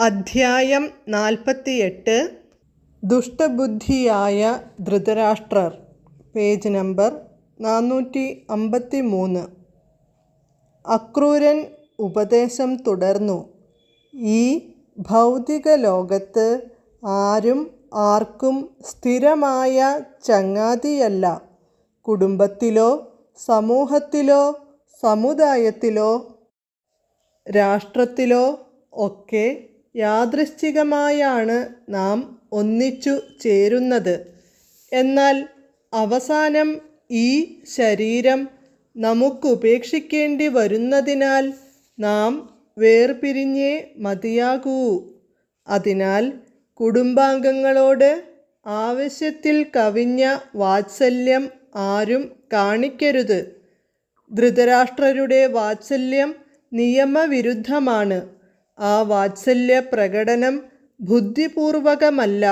അധ്യായം നാൽപ്പത്തിയെട്ട്. ദുഷ്ടബുദ്ധിയായ Dhritarashtra. Page number നാനൂറ്റി അമ്പത്തി മൂന്ന് അക്രൂരൻ ഉപദേശം തുടർന്നു. ഈ ഭൗതിക ലോകത്ത് ആരും ആർക്കും സ്ഥിരമായ ചങ്ങാതിയല്ല. കുടുംബത്തിലോ സമൂഹത്തിലോ സമുദായത്തിലോ രാഷ്ട്രത്തിലോ ഒക്കെ യാദൃശ്ചികമായാണ് നാം ഒന്നിച്ചു ചേരുന്നത്. എന്നാൽ അവസാനം ഈ ശരീരം നമുക്കുപേക്ഷിക്കേണ്ടി വരുന്നതിനാൽ നാം വേർപിരിഞ്ഞേ മതിയാകൂ. അതിനാൽ കുടുംബാംഗങ്ങളോട് ആവശ്യത്തിൽ കവിഞ്ഞ വാത്സല്യം ആരും കാണിക്കരുത്. ധൃതരാഷ്ട്രരുടെ വാത്സല്യം നിയമവിരുദ്ധമാണ്. ആ വാത്സല്യ പ്രകടനം ബുദ്ധിപൂർവകമല്ല.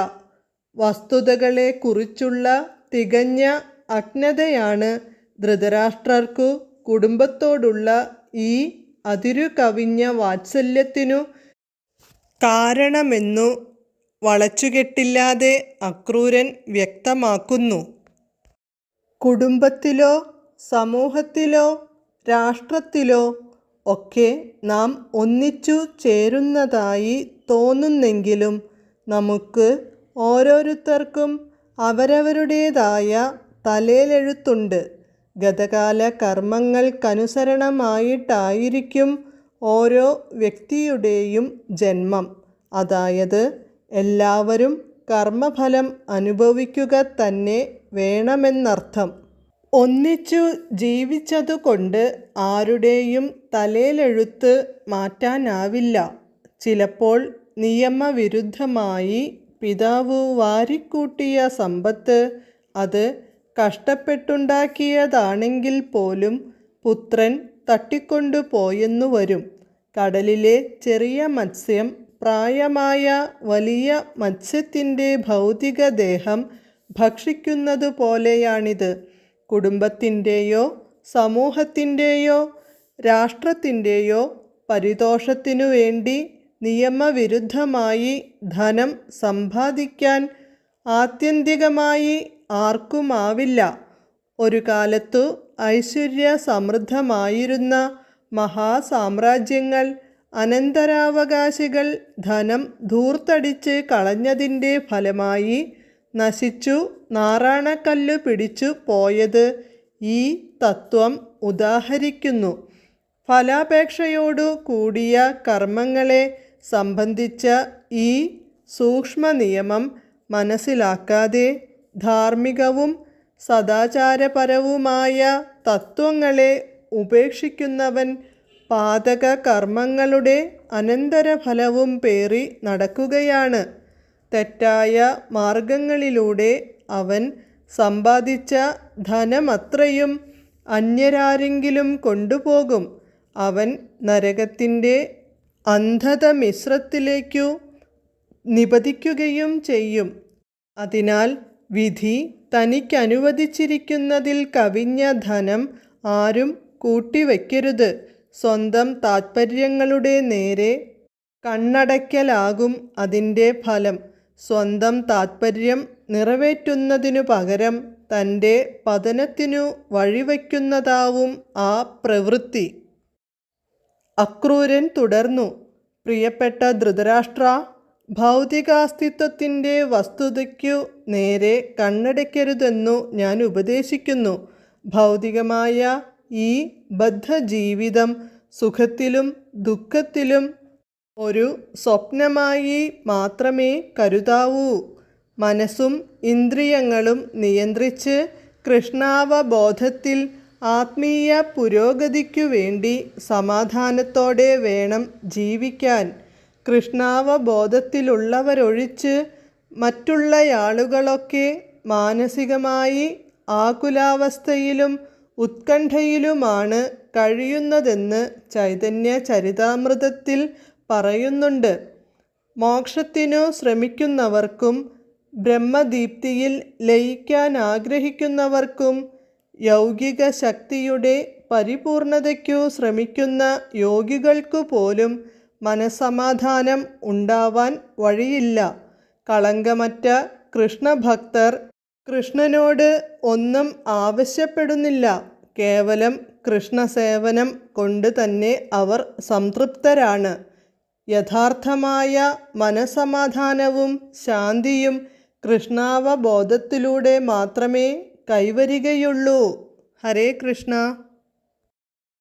വസ്തുതകളെക്കുറിച്ചുള്ള തികഞ്ഞ അജ്ഞതയാണ് ധൃതരാഷ്ട്രർക്കു കുടുംബത്തോടുള്ള ഈ അതിരു കവിഞ്ഞ വാത്സല്യത്തിനു കാരണമെന്നു വളച്ചുകെട്ടില്ലാതെ അക്രൂരൻ വ്യക്തമാക്കുന്നു. കുടുംബത്തിലോ സമൂഹത്തിലോ രാഷ്ട്രത്തിലോ ഒക്കെ നാം ഒന്നിച്ചു ചേരുന്നതായി തോന്നുന്നെങ്കിലും നമുക്ക് ഓരോരുത്തർക്കും അവരവരുടേതായ തലേലെഴുത്തുണ്ട് ഗതകാല കർമ്മങ്ങൾക്കനുസരണമായിട്ടായിരിക്കും ഓരോ വ്യക്തിയുടെയും ജന്മം. അതായത് എല്ലാവരും കർമ്മഫലം അനുഭവിക്കുക തന്നെ വേണമെന്നർത്ഥം. ഒന്നിച്ചു ജീവിച്ചതുകൊണ്ട് ആരുടെയും തലേലെഴുത്ത് മാറ്റാനാവില്ല. ചിലപ്പോൾ നിയമവിരുദ്ധമായി പിതാവ് വാരിക്കൂട്ടിയ സമ്പത്ത് അത് കഷ്ടപ്പെട്ടുണ്ടാക്കിയതാണെങ്കിൽ പോലും പുത്രൻ തട്ടിക്കൊണ്ടു പോയെന്നു വരും. കടലിലെ ചെറിയ മത്സ്യം പ്രായമായ വലിയ മത്സ്യത്തിന്റെ ഭൗതികദേഹം ദേഹം ഭക്ഷിക്കുന്നത് പോലെയാണിത് കുടുംബത്തിന്റെയോ സമൂഹത്തിന്റെയോ രാഷ്ട്രത്തിന്റെയോ പരിതോഷത്തിനു വേണ്ടി നിയമവിരുദ്ധമായി ധനം സമ്പാദിക്കാൻ ആത്യന്തികമായി ആർക്കുമാവില്ല. ഒരു കാലത്തു ഐശ്വര്യ സമൃദ്ധമായിരുന്ന മഹാസാമ്രാജ്യങ്ങൾ അനന്തരാവകാശികൾ ധനം ധൂർത്തടിച്ച് കളഞ്ഞതിന്റെ ഫലമായി നശിച്ചു നാറാണക്കല്ല് പിടിച്ചു പോയത് ഈ തത്വം ഉദാഹരിക്കുന്നു. ഫലാപേക്ഷയോടു കൂടിയ കർമ്മങ്ങളെ സംബന്ധിച്ച ഈ സൂക്ഷ്മ നിയമം മനസ്സിലാക്കാതെ ധാർമ്മികവും സദാചാരപരവുമായ തത്വങ്ങളെ ഉപേക്ഷിക്കുന്നവൻ പാതക കർമ്മങ്ങളുടെ അനന്തരഫലവും പേറി നടക്കുകയാണ്. തെറ്റായ മാർഗങ്ങളിലൂടെ അവൻ സമ്പാദിച്ച ധനമത്രയും അന്യരാരെങ്കിലും കൊണ്ടുപോകും. അവൻ നരകത്തിന്റെ അന്ധത മിശ്രത്തിലേക്കു നിപതിക്കുകയും ചെയ്യും. അതിനാൽ വിധി തനിക്കനുവദിച്ചിരിക്കുന്നതിൽ കവിഞ്ഞ ധനം ആരും കൂട്ടിവെക്കരുത്. സ്വന്തം താത്പര്യങ്ങളുടെ നേരെ കണ്ണടയ്ക്കലാകും അതിന്റെ ഫലം. സ്വന്തം താത്പര്യം നിറവേറ്റുന്നതിനു പകരം തന്റെ പതനത്തിനു വഴിവയ്ക്കുന്നതാവും ആ പ്രവൃത്തി. അക്രൂരൻ തുടർന്നു പ്രിയപ്പെട്ട ധൃതരാഷ്ട്ര ഭൗതികാസ്തിത്വത്തിന്റെ വസ്തുതയ്ക്കു നേരെ കണ്ണടയ്ക്കരുതെന്നു ഞാൻ ഉപദേശിക്കുന്നു. ഭൗതികമായ ഈ ബദ്ധജീവിതം സുഖത്തിലും ദുഃഖത്തിലും ഒരു സ്വപ്നമായി മാത്രമേ കരുതാവൂ. മനസ്സും ഇന്ദ്രിയങ്ങളും നിയന്ത്രിച്ച് കൃഷ്ണാവബോധത്തിൽ ആത്മീയ പുരോഗതിക്കു വേണ്ടി സമാധാനത്തോടെ വേണം ജീവിക്കാൻ. കൃഷ്ണാവബോധത്തിലുള്ളവരൊഴിച്ച് മറ്റുള്ളയാളുകളൊക്കെ മാനസികമായി ആകുലാവസ്ഥയിലും ഉത്കണ്ഠയിലുമാണ് കഴിയുന്നതെന്ന് ചൈതന്യ ചരിതാമൃതത്തിൽ പറയുന്നുണ്ട്. മോക്ഷത്തിനു ശ്രമിക്കുന്നവർക്കും ബ്രഹ്മദീപ്തിയിൽ ലയിക്കാൻ ആഗ്രഹിക്കുന്നവർക്കും യൗകിക ശക്തിയുടെ പരിപൂർണതയ്ക്കു ശ്രമിക്കുന്ന യോഗികൾക്കു പോലും മനസമാധാനം ഉണ്ടാവാൻ വഴിയില്ല. കളങ്കമറ്റ കൃഷ്ണഭക്തർ കൃഷ്ണനോട് ഒന്നും ആവശ്യപ്പെടുന്നില്ല. കേവലം കൃഷ്ണസേവനം കൊണ്ട് തന്നെ അവർ സംതൃപ്തരാണ്. യഥാർത്ഥമായ മനസമാധാനവും ശാന്തിയും കൃഷ്ണാവബോധത്തിലൂടെ മാത്രമേ കൈവരികയുള്ളൂ. ഹരേ കൃഷ്ണ.